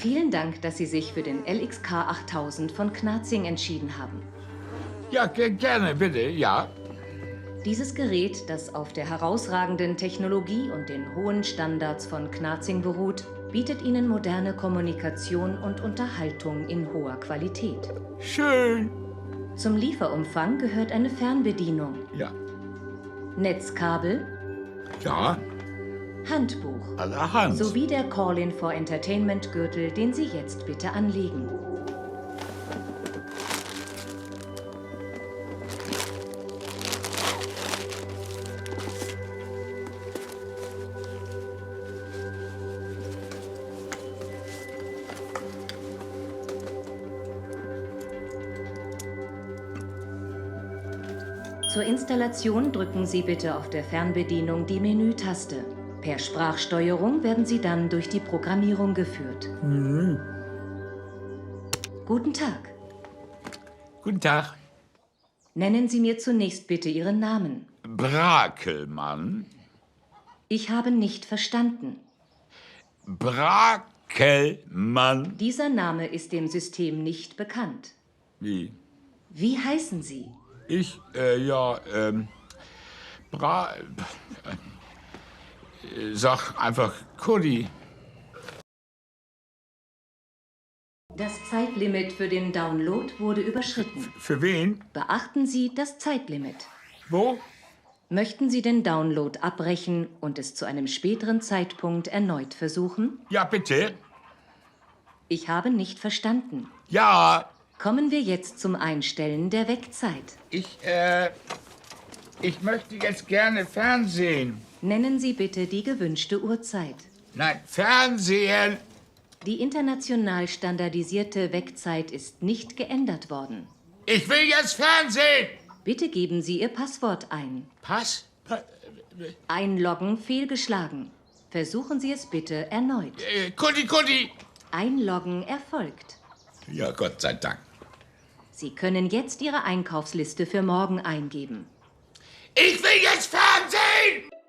Vielen Dank, dass Sie sich für den LXK 8000 von Knarzing entschieden haben. Ja, gerne, bitte, ja. Dieses Gerät, das auf der herausragenden Technologie und den hohen Standards von Knarzing beruht, bietet Ihnen moderne Kommunikation und Unterhaltung in hoher Qualität. Schön. Zum Lieferumfang gehört eine Fernbedienung. Ja. Netzkabel, ja, Handbuch allerhand. sowie der Call-in for Entertainment Gürtel, den Sie jetzt bitte anlegen. Zur Installation drücken Sie bitte auf der Fernbedienung die Menütaste. Per Sprachsteuerung werden Sie dann durch die Programmierung geführt. Guten Tag. Guten Tag. Nennen Sie mir zunächst bitte Ihren Namen. Brakelmann. Ich habe nicht verstanden. Brakelmann. Dieser Name ist dem System nicht bekannt. Wie? Wie heißen Sie? Ich, äh, ja, ähm, Bra... Äh, sag einfach Kudi. Das Zeitlimit für den Download wurde überschritten. Für wen? Beachten Sie das Zeitlimit. Wo? Möchten Sie den Download abbrechen und es zu einem späteren Zeitpunkt erneut versuchen? Ja, bitte. Ich habe nicht verstanden. Ja, Kommen wir jetzt zum Einstellen der Wegzeit. ich, äh, ich möchte jetzt gerne Fernsehen. Nennen Sie bitte die gewünschte Uhrzeit. Nein, Fernsehen. Die international standardisierte Wegzeit ist nicht geändert worden. Ich will jetzt Fernsehen. Bitte geben Sie Ihr Passwort ein. Pass? Pa Einloggen fehlgeschlagen. Versuchen Sie es bitte erneut. äh, Kudi, Kudi. Einloggen erfolgt. Ja, Gott sei Dank. Sie können jetzt Ihre Einkaufsliste für morgen eingeben. Ich will jetzt Fernsehen!